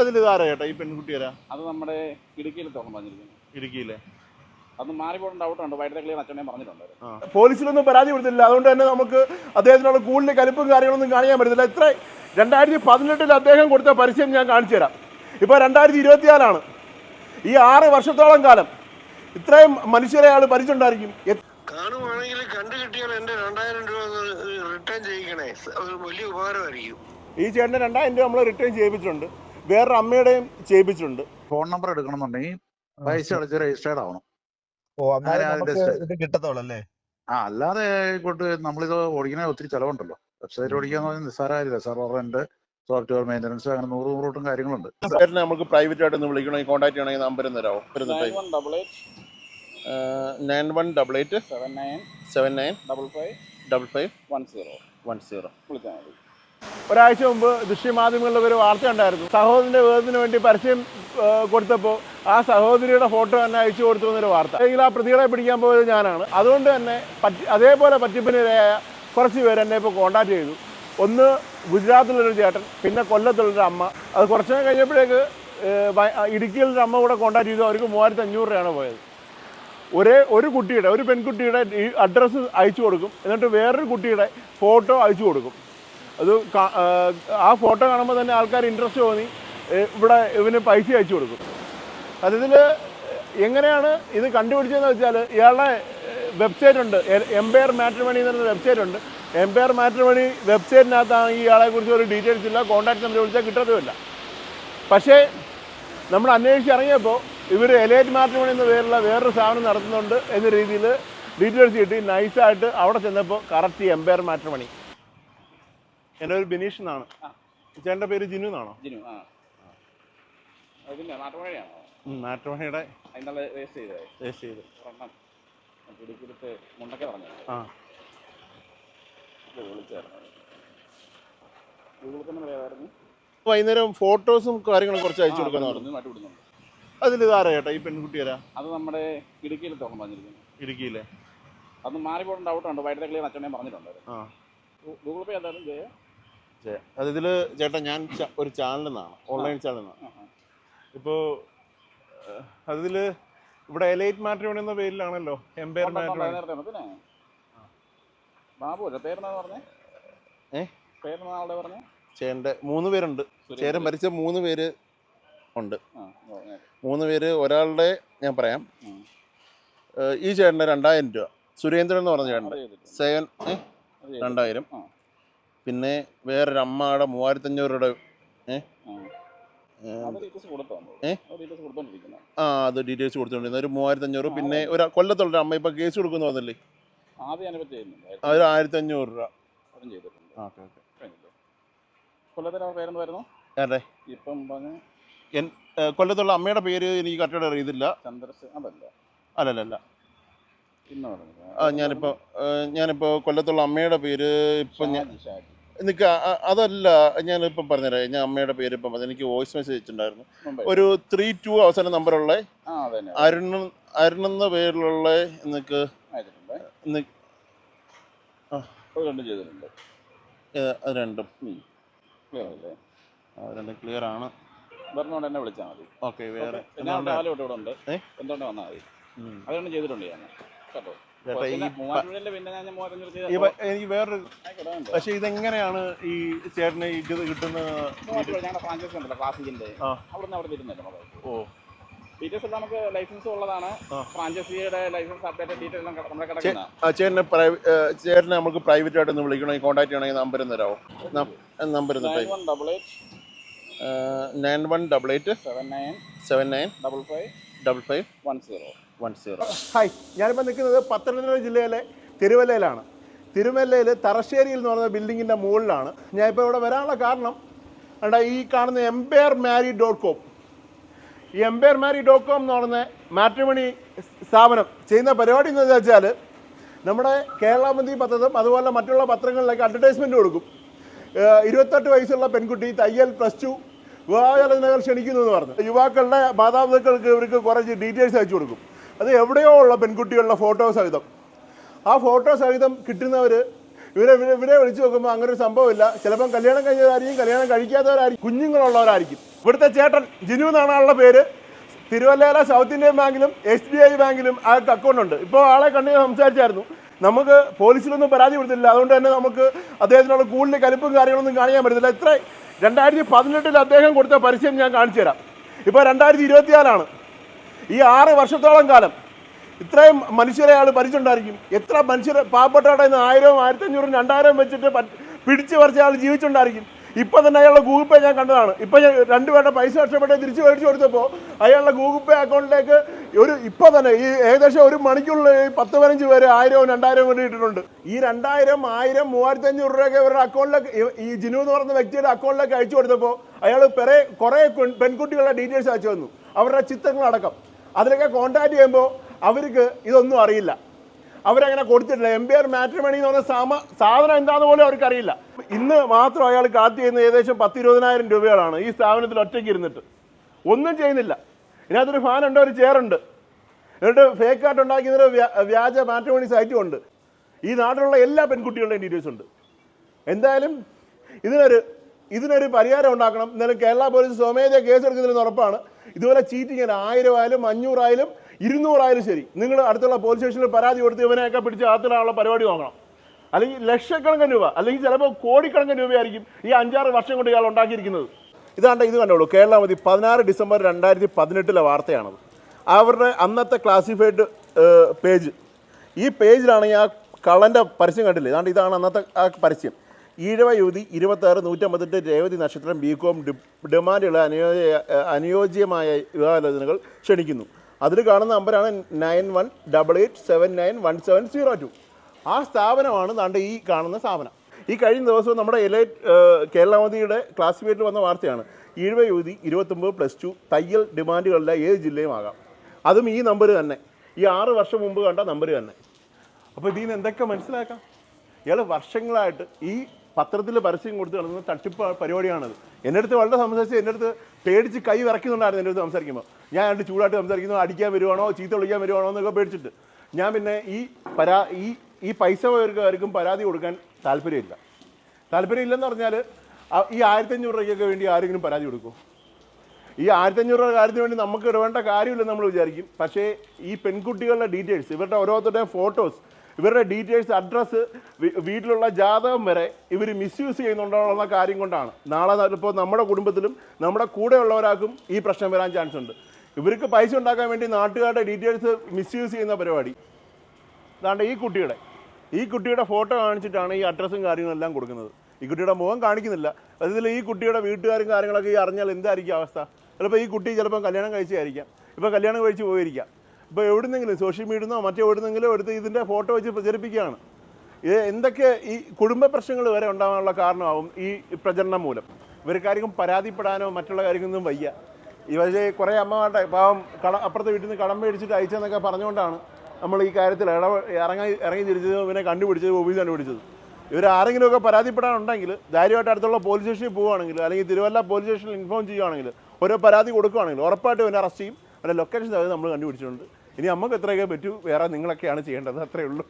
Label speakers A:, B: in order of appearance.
A: അതിൽ ഇതാരാ ചേട്ടാ? ഈ പെൺകുട്ടിയാരാ
B: അത് നമ്മുടെ ഇടുക്കിയിൽ തുറന്നു പറഞ്ഞിരിക്കുന്നു.
A: ഇടുക്കിയിലെ.
B: അത് മാറിപ്പോയിട്ട് ഡൗട്ടുണ്ട് വൈദ്യുത ക്ലിയർ അച്ഛനെ പറഞ്ഞിട്ടുണ്ട്.
A: പോലീസിലൊന്നും പരാതി കൊടുത്തില്ല അതുകൊണ്ട് തന്നെ നമുക്ക് അദ്ദേഹത്തിനുള്ള കൂടുതൽ കലിപ്പും കാര്യങ്ങളൊന്നും കാണിക്കാൻ പറ്റത്തില്ല. ഇത്ര രണ്ടായിരത്തി പതിനെട്ടിൽ അദ്ദേഹം കൊടുത്ത പരസ്യം ഞാൻ കാണിച്ചു തരാം. ഇപ്പോൾ രണ്ടായിരത്തി ഇരുപത്തിനാലാണ് ഈ ആറ് വർഷത്തോളം കാലം ഇത്രയും മനുഷ്യരെ അയാൾ ഭരിച്ചുണ്ടായിരിക്കും
C: കാണുവാണെങ്കിൽ കണ്ടു കിട്ടിയാൽ എന്റെ രണ്ടായിരം രൂപ റിട്ടേൺ ചെയ്യിക്കണേ. വലിയ ഉപകാരമായിരിക്കും.
A: ഈ ചേട്ടന് രണ്ടായിരം രൂപ നമ്മൾ റിട്ടേൺ ചെയ്യിപ്പിച്ചിട്ടുണ്ട്. വേറൊരു അമ്മയുടെയും ചെയ്യിപ്പിച്ചിട്ടുണ്ട്.
D: ഫോൺ നമ്പർ എടുക്കണമെന്നുണ്ടെങ്കിൽ പൈസ അടച്ച് രജിസ്റ്റേർഡ് ആവണം.
E: ഓ അല്ലേ?
D: ആ അല്ലാതെ കൊണ്ട് നമ്മളിത് ഓടിക്കണ ഒത്തിരി ചെലവുണ്ടല്ലോ. വെബ്സൈറ്റ് ഓടിക്കാന്ന് പറഞ്ഞാൽ നിസ്സാരമായില്ല സെർവർ റെന്റ് സോഫ്റ്റ്വെയർ മെയിന്റനൻസ് അങ്ങനെ നൂറ് നൂറോട്ടും കാര്യങ്ങളുണ്ട്.
A: നമുക്ക് പ്രൈവറ്റ് ആയിട്ട് ഒന്ന് വിളിക്കണമെങ്കിൽ കോൺടാക്ട് ചെയ്യണമെങ്കിൽ നമ്പർ തരാമോ
B: nine one double eight
A: nine one double eight
B: seven nine
A: seven nine
B: double five
A: double five
B: one zero.
A: One zero.
B: വിളിച്ചാൽ മതി.
A: ഒരാഴ്ച മുമ്പ് ദൃശ്യമാധ്യമങ്ങളിൽ ഒരു വാർത്ത ഉണ്ടായിരുന്നു. സഹോദരന്റെ വിവാഹത്തിന് വേണ്ടി പരസ്യം കൊടുത്തപ്പോൾ ആ സഹോദരിയുടെ ഫോട്ടോ തന്നെ അയച്ചു കൊടുത്തു എന്നൊരു വാർത്ത. അല്ലെങ്കിൽ ആ പ്രതികളെ പിടിക്കാൻ പോയത് ഞാനാണ്. അതുകൊണ്ട് തന്നെ പറ്റി അതേപോലെ പറ്റിപ്പിനിരയായ കുറച്ച് പേര് എന്നെ ഇപ്പോൾ കോണ്ടാക്ട് ചെയ്തു. ഒന്ന് ഗുജറാത്തിലൊരു ചേട്ടൻ പിന്നെ കൊല്ലത്തുള്ളൊരു അമ്മ. അത് കുറച്ച് നേരം കഴിഞ്ഞപ്പോഴേക്ക് ഇടുക്കിയിലൊരു അമ്മ കൂടെ കോണ്ടാക്ട് ചെയ്തു. അവർക്ക് മൂവായിരത്തി അഞ്ഞൂറ് രൂപയാണ് പോയത്. ഒരേ ഒരു കുട്ടിയുടെ ഒരു പെൺകുട്ടിയുടെ അഡ്രസ്സ് അയച്ചു കൊടുക്കും. എന്നിട്ട് വേറൊരു കുട്ടിയുടെ ഫോട്ടോ അയച്ചു കൊടുക്കും. അത് ആ, ഫോട്ടോ കാണുമ്പോൾ തന്നെ ആൾക്കാർ ഇൻട്രസ്റ്റ് തോന്നി. ഇവിടെ ഇവന് പൈസ അയച്ചു കൊടുക്കും. അതിൽ എങ്ങനെയാണ് ഇത് കണ്ടുപിടിച്ചതെന്ന് വെച്ചാൽ ഇയാളുടെ വെബ്സൈറ്റ് ഉണ്ട്. എംപയർ മാട്രിമണി എന്ന് പറയുന്ന വെബ്സൈറ്റ് ഉണ്ട്. എംപയർ മാട്രിമണി വെബ്സൈറ്റിനകത്താണ് ആളെ കുറിച്ച് ഒരു ഡീറ്റെയിൽസ് ഇല്ല. കോൺടാക്ട് നമ്പർ വിളിച്ചാൽ കിട്ടത്തുമില്ല. പക്ഷേ നമ്മൾ അന്വേഷിച്ച് ഇറങ്ങിയപ്പോൾ ഇവർ എലൈറ്റ് മാട്രിമണി എന്ന പേരുള്ള വേറൊരു സ്ഥാപനം നടത്തുന്നുണ്ട് എന്ന രീതിയിൽ ഡീറ്റെയിൽസ് കിട്ടി. നൈസായിട്ട് അവിടെ ചെന്നപ്പോൾ കറക്റ്റ് എംപയർ മാട്രിമണി എന്റെ പേര് ബിനീഷ് എന്നാണ്. ചേട്ടന്റെ പേര് ജിനു എന്നാണോ?
B: ജിനു ആ. അതിന്റെ നാട്ടുമഴയാണോ
A: മാട്രിമണിയുടെ
B: അതിനുള്ള രജിസ്റ്റർ ചെയ്തത്.
A: രജിസ്റ്റർ ചെയ്ത്.
B: ഒരെണ്ണം ഇടുക്കിടുത്ത് മുണ്ടക്കെ പറഞ്ഞു
A: ആ.
B: വിളിച്ചായിരുന്നു. ഗൂഗിൾ തന്നെ പറയാമായിരുന്നു
A: വൈകുന്നേരം ഫോട്ടോസും കാര്യങ്ങളും കുറച്ച് അയച്ചു
B: വിടുന്നുണ്ട്.
A: അതിൽ ഇതാരാ ചേട്ടാ ഈ പെൺകുട്ടി ആരാ
B: അത് നമ്മുടെ ഇടുക്കിയിൽ തുറന്നു പറഞ്ഞിരിക്കുന്നു.
A: ഇടുക്കിയിലെ.
B: അത് മാറിപ്പോയിട്ട് ഡൗട്ടുണ്ട് വൈദ്യുത ക്ലിയർ അച്ഛനെ പറഞ്ഞിട്ടുണ്ട്. ഗൂഗിൾ പേ എന്തായാലും ചെയ്യാം
A: ചേ- അതിൽ ചേട്ടാ ഞാൻ ഒരു ചാനലിൽ നിന്നാണ് ഓൺലൈൻ ചാനലിൽ നിന്നാണ്. ഇപ്പോൾ അതിൽ ഇവിടെ എലൈറ്റ് മാട്രിമോണി എന്ന പേരിലാണല്ലോ എംപയർ മാട്രിമണി
B: ബാബു അല്ലേ പേരെന്നാ പറഞ്ഞേ
A: ഏ?
B: പേരെന്നാ പറഞ്ഞേ
A: ചേട്ടന്റെ മൂന്ന് പേരുണ്ട് ചേരൻ മരിച്ച മൂന്ന് പേര് ഉണ്ട്. മൂന്ന് പേര് ഒരാളുടെ ഞാൻ പറയാം ഈ ചേട്ടന്റെ രണ്ടായിരം രൂപ സുരേന്ദ്രൻ എന്ന് പറഞ്ഞ
B: അത് ചേട്ടന്റെ.
A: സെവൻ
B: അത്.
A: രണ്ടായിരം. പിന്നെ വേറൊരു അമ്മയുടെ മൂവായിരത്തഞ്ഞൂറ് രൂപയുടെ
B: ആ. അത് ഡീറ്റെയിൽസ് കൊടുത്തോ നമ്മൾ? ഡീറ്റെയിൽസ് കൊടുത്തോണ്ടിരിക്കുന്നത്
A: ആ അത് ഡീറ്റെയിൽസ് കൊടുത്തോണ്ടിരുന്നത് ഒരു മൂവായിരത്തഞ്ഞൂറ് പിന്നെ ഒരു കൊല്ലത്തുള്ള അമ്മ ഇപ്പൊ കേസ് കൊടുക്കുന്നു പറഞ്ഞില്ലേ? ഒരു ആയിരത്തി അഞ്ഞൂറ് രൂപ. കൊല്ലത്തുള്ള അമ്മയുടെ പേര് എനിക്ക് കറക്റ്റായിട്ട് അറിയത്തില്ല. അല്ലല്ല ആ ഞാനിപ്പോ ഞാനിപ്പോ കൊല്ലത്തുള്ള അമ്മയുടെ പേര് ഇപ്പൊ ഞാൻ
B: ഷാജി,
A: അതല്ല ഞാനിപ്പം പറഞ്ഞുതരാം ഞാൻ അമ്മയുടെ പേര് ഇപ്പം പറഞ്ഞു എനിക്ക് വോയിസ് മെസ്സേജ്
B: ഇട്ടുണ്ടായിരുന്നു
A: ഒരു ത്രീ ടു അവസാന നമ്പറുള്ള അരുൺ അരുൺ എന്ന പേരിലുള്ള നിനക്ക്
B: രണ്ടും
A: രണ്ടും.
B: ക്ലിയർ
A: ആണ്.
B: പറഞ്ഞോണ്ട് എന്നെ വിളിച്ചാൽ മതി.
A: ഓക്കെ വേറെ.
B: ഞാൻ രാവിലെ തൊട്ട് ഇവിടെ ഉണ്ട്? എന്തുകൊണ്ട് വന്നാൽ മതി.
A: അതുകൊണ്ട്
B: അത് ചെയ്തിട്ടുണ്ട് ഞാൻ. കേട്ടോ.
A: ഈ എനിക്ക് വേറൊരു പക്ഷെ ഇതെങ്ങനെയാണ് ഈ ചേട്ടന് ഇത് കിട്ടുന്ന ഓ.
B: ഡീറ്റെയിൽസ് നമുക്ക് ലൈസൻസ് ഉള്ളതാണ്.
A: ആ.
B: ഫ്രാഞ്ചൈസിയുടെ ലൈസൻസ് അപ്ഡേറ്റ് ഡീറ്റെയിൽ എല്ലാം കട- നമ്മുടെ
A: ചേട്ടനെ പ്രൈവറ്റ് ചേട്ടനെ നമുക്ക് പ്രൈവറ്റ് ആയിട്ട് ഒന്ന് വിളിക്കണമെങ്കിൽ കോൺടാക്ട് ചെയ്യണമെങ്കിൽ നമ്പർ തരാമോ number
B: double eight
A: nine one double eight
B: seven nine
A: seven nine
B: double five
A: double five
B: one zero.
A: One zero hi ഞാനിപ്പോൾ നിൽക്കുന്നത് പത്തനംതിട്ട ജില്ലയിലെ തിരുവല്ലയിലാണ്. തിരുവല്ലയിൽ തറശ്ശേരിയിൽ എന്ന് പറയുന്ന ബിൽഡിങ്ങിന്റെ മുകളിലാണ്. ഞാനിപ്പോൾ ഇവിടെ വരാനുള്ള കാരണം അവിടെ ഈ കാണുന്ന എംപയർ മാരി ഡോട്ട് കോം ഈ എംപയർ മാരി ഡോട്ട് കോം എന്ന് പറയുന്ന മാട്രിമണി സ്ഥാപനം ചെയ്യുന്ന പരിപാടി എന്ന് വെച്ചാൽ നമ്മുടെ കേരളമന്ത്രി പത്രത്തും അതുപോലെ മറ്റുള്ള പത്രങ്ങളിലേക്ക് അഡ്വർടൈസ്മെന്റ് കൊടുക്കും. ഇരുപത്തെട്ട് വയസ്സുള്ള പെൺകുട്ടി തയ്യൽ പ്ലസ് ടു വിവാഹാലോചനകൾ ക്ഷണിക്കുന്നു എന്ന് പറഞ്ഞു. യുവാക്കളുടെ മാതാപിതാക്കൾക്ക് ഇവർക്ക് കുറച്ച് ഡീറ്റെയിൽസ് അയച്ചു കൊടുക്കും. അത് എവിടെയോ ഉള്ള പെൺകുട്ടികളുടെ ഫോട്ടോ സഹിതം. ആ ഫോട്ടോ സഹിതം കിട്ടുന്നവർ ഇവരെ ഇവരെ വിളിച്ചു നോക്കുമ്പോൾ അങ്ങനെ ഒരു സംഭവമില്ല. ചിലപ്പം കല്യാണം കഴിഞ്ഞവരായിരിക്കും കല്യാണം കഴിക്കാത്തവരായിരിക്കും കുഞ്ഞുങ്ങളുള്ളവരായിരിക്കും. ഇവിടുത്തെ ചേട്ടൻ ജിനു എന്നാണ് ആളുടെ പേര്. തിരുവല്ലയിലെ സൗത്ത് ഇന്ത്യൻ ബാങ്കിലും എസ് ബി ഐ ബാങ്കിലും ആൾക്ക് അക്കൗണ്ട് ഉണ്ട്. ഇപ്പോൾ ആളെ കണ്ടു സംസാരിച്ചായിരുന്നു. നമുക്ക് പോലീസിലൊന്നും പരാതി കൊടുത്തില്ല അതുകൊണ്ട് തന്നെ നമുക്ക് അദ്ദേഹത്തിനുള്ള കൂടുതൽ കലിപ്പും കാര്യങ്ങളൊന്നും കാണിക്കാൻ പറ്റത്തില്ല. ഇത്ര രണ്ടായിരത്തി പതിനെട്ടിൽ അദ്ദേഹം കൊടുത്ത പരസ്യം ഞാൻ കാണിച്ചു തരാം. ഇപ്പോൾ രണ്ടായിരത്തി ഇരുപത്തിനാലാണ്. ഈ ആറ് വർഷത്തോളം കാലം ഇത്രയും മനുഷ്യരെ അയാൾ ഭരിച്ചുണ്ടായിരിക്കും എത്ര മനുഷ്യരെ പാവപ്പെട്ടവരുടെ നിന്ന് ആയിരവും ആയിരത്തഞ്ഞൂറും രണ്ടായിരവും വെച്ചിട്ട് പിടിച്ചു പറിച്ച ആൾ ജീവിച്ചുണ്ടായിരിക്കും ഇപ്പം തന്നെ അയാളുടെ ഗൂഗിൾ പേ ഞാൻ കണ്ടതാണ്. ഇപ്പം ഞാൻ രണ്ടുപേരുടെ പൈസ നഷ്ടപ്പെട്ട് തിരിച്ചു മേടിച്ചു കൊടുത്തപ്പോൾ അയാളുടെ ഗൂഗിൾ പേ അക്കൗണ്ടിലേക്ക് ഒരു ഇപ്പം തന്നെ ഈ ഏകദേശം ഒരു മണിക്കുള്ളിൽ പത്ത് പതിനഞ്ച് പേര് ആയിരവും രണ്ടായിരവും വേണ്ടി ഇട്ടിട്ടുണ്ട്. ഈ രണ്ടായിരം ആയിരം മൂവായിരത്തി അഞ്ഞൂറ് രൂപയൊക്കെ ഇവരുടെ അക്കൗണ്ടിലേക്ക് ഈ- ജിനു എന്ന് പറയുന്ന വ്യക്തിയുടെ അക്കൗണ്ടിലേക്ക് അയച്ചു കൊടുത്തപ്പോൾ അയാൾ പെറെ കുറേ പെൺ- പെൺകുട്ടികളുടെ ഡീറ്റെയിൽസ് അയച്ചു വന്നു അവരുടെ ചിത്രങ്ങളടക്കം. അതിലൊക്കെ കോണ്ടാക്ട് ചെയ്യുമ്പോൾ അവർക്ക് ഇതൊന്നും അറിയില്ല. അവരങ്ങനെ കൊടുത്തിട്ടില്ല. എം പി ആർ മാട്രിമണി എന്ന് പറഞ്ഞ സാമ സാധനം എന്താണെന്ന് പോലും അവർക്കറിയില്ല ഇന്ന് മാത്രം അയാൾ കാത്തി ചെയ്യുന്നത് ഏകദേശം പത്ത് ഇരുപതിനായിരം രൂപകളാണ് ഈ സ്ഥാപനത്തിൽ ഒറ്റയ്ക്ക് ഇരുന്നിട്ട്. ഒന്നും ചെയ്യുന്നില്ല. ഇതിനകത്തൊരു ഫാൻ ഉണ്ട് ഒരു ചെയറുണ്ട് എന്നിട്ട് ഫേക്ക് ആയിട്ട് ഉണ്ടാക്കിയതിന് വ്യാ- വ്യാജ മാട്രിമണി സൈറ്റും ഉണ്ട്. ഈ നാട്ടിലുള്ള എല്ലാ പെൺകുട്ടികളുടെയും ഡീറ്റെയിൽസ് ഉണ്ട്. എന്തായാലും ഇതിനൊരു ഇതിനൊരു പരിഹാരം ഉണ്ടാക്കണം. എന്നാലും കേരള പോലീസ് സ്വമേധയ കേസെടുക്കുന്നതിന് ഉറപ്പാണ്. ഇതുപോലെ ചീറ്റിങ്ങിന് ആയിരം ആയാലും അഞ്ഞൂറായാലും ഇരുന്നൂറായാലും ശരി. നിങ്ങൾ അടുത്തുള്ള പോലീസ് സ്റ്റേഷനിൽ പരാതി കൊടുത്ത് ഇവനെയൊക്കെ പിടിച്ച് അകത്തിടാനുള്ള പരിപാടി നോക്കണം. അല്ലെങ്കിൽ ലക്ഷക്കണക്കിന് രൂപ അല്ലെങ്കിൽ ചിലപ്പോൾ കോടിക്കണക്കിന് രൂപയായിരിക്കും ഈ അഞ്ചാറ് വർഷം കൊണ്ട് ഇയാൾ ഉണ്ടാക്കിയിരിക്കുന്നത്. ഇതാണ്ട് ഇത് കണ്ടോളൂ. കേരള മതി പതിനാറ് ഡിസംബർ രണ്ടായിരത്തി പതിനെട്ടിലെ വാർത്തയാണത്. അവരുടെ അന്നത്തെ ക്ലാസിഫൈഡ് പേജ് ഈ പേജിലാണെങ്കിൽ ആ കള്ളന്റെ പരസ്യം കണ്ടില്ലേ? ഇതാണ്ട് ഇതാണ് അന്നത്തെ ആ പരസ്യം. ഈഴവ യുവതി ഇരുപത്താറ് നൂറ്റമ്പത്തെട്ട് രേവതി നക്ഷത്രം ബി കോം ഡിമാൻഡുള്ള അനുയോജ്യ അനുയോജ്യമായ വിവാഹാലോചനകൾ ക്ഷണിക്കുന്നു. അതിൽ കാണുന്ന നമ്പറാണ് nine one double eight seven nine one seven zero two. ആ സ്ഥാപനമാണ് താണ്ട് ഈ കാണുന്ന സ്ഥാപനം. ഈ കഴിഞ്ഞ ദിവസം നമ്മുടെ എലൈറ്റ് കേരളമതിയുടെ ക്ലാസ്സിഫൈറ്റിൽ വന്ന വാർത്തയാണ്. ഈഴവ യുവതി ഇരുപത്തൊമ്പത് പ്ലസ് ടു തയ്യൽ ഡിമാൻഡുകളിലെ ഏത് ജില്ലയും ആകാം. അതും ഈ നമ്പർ തന്നെ. ഈ ആറ് വർഷം മുമ്പ് കണ്ട നമ്പർ തന്നെ. അപ്പോൾ ഇതിൽ നിന്ന് എന്തൊക്കെ മനസ്സിലാക്കാം? ഇയാൾ വർഷങ്ങളായിട്ട് ഈ പത്രത്തിൽ പരസ്യം കൊടുത്ത് നടന്ന തട്ടിപ്പ് പരിപാടിയാണത്. എന്റെ അടുത്ത് വളരെ സംസാരിച്ച് എന്റെ അടുത്ത് പേടിച്ച് കൈ വിറയ്ക്കുന്നുണ്ടായിരുന്നു എന്റെ അടുത്ത് സംസാരിക്കുമ്പോൾ ഞാൻ രണ്ട് ചൂടായിട്ട് സംസാരിക്കുന്നു അടിക്കാൻ വരുവാണോ ചീത്ത വിളിക്കാൻ വരുവാണോ എന്നൊക്കെ പേടിച്ചിട്ട്. ഞാൻ പിന്നെ ഈ പരാ ഈ ഈ പൈസ പോയവർക്കാർക്കും പരാതി കൊടുക്കാൻ താല്പര്യമില്ല. താല്പര്യമില്ലെന്ന് പറഞ്ഞാൽ ഈ ആയിരത്തഞ്ഞൂറ് രൂപയ്ക്കൊക്കെ വേണ്ടി ആരെങ്കിലും പരാതി കൊടുക്കുമോ ഈ ആയിരത്തഞ്ഞൂറ് രൂപ കാര്യത്തിന് വേണ്ടി നമുക്ക് ഇടവേണ്ട കാര്യമില്ലെന്ന് നമ്മൾ വിചാരിക്കും. പക്ഷേ ഈ പെൺകുട്ടികളുടെ ഡീറ്റെയിൽസ് ഇവരുടെ ഓരോരുത്തരുടെയും ഫോട്ടോസ് ഇവരുടെ ഡീറ്റെയിൽസ് അഡ്രസ്സ് വീട്ടിലുള്ള ജാതകം വരെ ഇവർ മിസ്യൂസ് ചെയ്യുന്നുണ്ടോന്നുള്ള കാര്യം കൊണ്ടാണ്. നാളെ ഇപ്പോൾ നമ്മുടെ കുടുംബത്തിലും നമ്മുടെ കൂടെയുള്ളവരാക്കും ഈ പ്രശ്നം വരാൻ ചാൻസ് ഉണ്ട്. ഇവർക്ക് പൈസ ഉണ്ടാക്കാൻ വേണ്ടി നാട്ടുകാരുടെ ഡീറ്റെയിൽസ് മിസ്യൂസ് ചെയ്യുന്ന പരിപാടി. അതാണ്ട് ഈ കുട്ടിയുടെ ഈ കുട്ടിയുടെ ഫോട്ടോ കാണിച്ചിട്ടാണ് ഈ അഡ്രസ്സും കാര്യങ്ങളെല്ലാം കൊടുക്കുന്നത്. ഈ കുട്ടിയുടെ മുഖം കാണിക്കുന്നില്ല. അതിൽ ഈ കുട്ടിയുടെ വീട്ടുകാരും കാര്യങ്ങളൊക്കെ ഈ അറിഞ്ഞാൽ എന്തായിരിക്കും അവസ്ഥ? ചിലപ്പോൾ ഈ കുട്ടി ചിലപ്പോൾ കല്യാണം കഴിച്ചായിരിക്കാം ഇപ്പോൾ കല്യാണം കഴിച്ച് പോയിരിക്കാം. ഇപ്പോൾ എവിടുന്നെങ്കിലും സോഷ്യൽ മീഡിയ നിന്നോ മറ്റോ എവിടുന്നെങ്കിലും എടുത്ത് ഇതിന്റെ ഫോട്ടോ വെച്ച് പ്രചരിപ്പിക്കുകയാണ്. ഇത് എന്തൊക്കെ ഈ കുടുംബ പ്രശ്നങ്ങൾ വരെ ഉണ്ടാകാനുള്ള കാരണമാവും ഈ പ്രചരണം മൂലം? ഇവർക്കാർക്കും പരാതിപ്പെടാനോ മറ്റുള്ള കാര്യങ്ങളൊന്നും വയ്യ. ഇവരെ കുറേ അമ്മമാരുടെ പാവം കട അപ്പുറത്തെ വീട്ടിൽ നിന്ന് കടം മേടിച്ചിട്ട് അയച്ചെന്നൊക്കെ പറഞ്ഞുകൊണ്ടാണ് നമ്മൾ ഈ കാര്യത്തിൽ ഇട ഇറങ്ങി ഇറങ്ങി തിരിച്ചത് ഇവനെ കണ്ടുപിടിച്ചത് ഓഫീസ് കണ്ടുപിടിച്ചത്. ഇവർ ആരെങ്കിലുമൊക്കെ പരാതിപ്പെടാനുണ്ടെങ്കിൽ ധൈര്യമായിട്ട് അടുത്തുള്ള പോലീസ് സ്റ്റേഷനിൽ പോവുകയാണെങ്കിൽ അല്ലെങ്കിൽ തിരുവല്ല പോലീസ് സ്റ്റേഷനിൽ ഇൻഫോം ചെയ്യുകയാണെങ്കിൽ ഓരോ പരാതി കൊടുക്കുകയാണെങ്കിൽ ഉറപ്പായിട്ടും ഇവനെ അറസ്റ്റ് ചെയ്യും. അവരുടെ ലൊക്കേഷൻ നമ്മൾ കണ്ടുപിടിച്ചിട്ടുണ്ട്. ഇനി നമുക്ക് എത്രയൊക്കെ പറ്റൂ വേറെ നിങ്ങളൊക്കെയാണ് ചെയ്യേണ്ടത് അത്രയേ ഉള്ളൂ.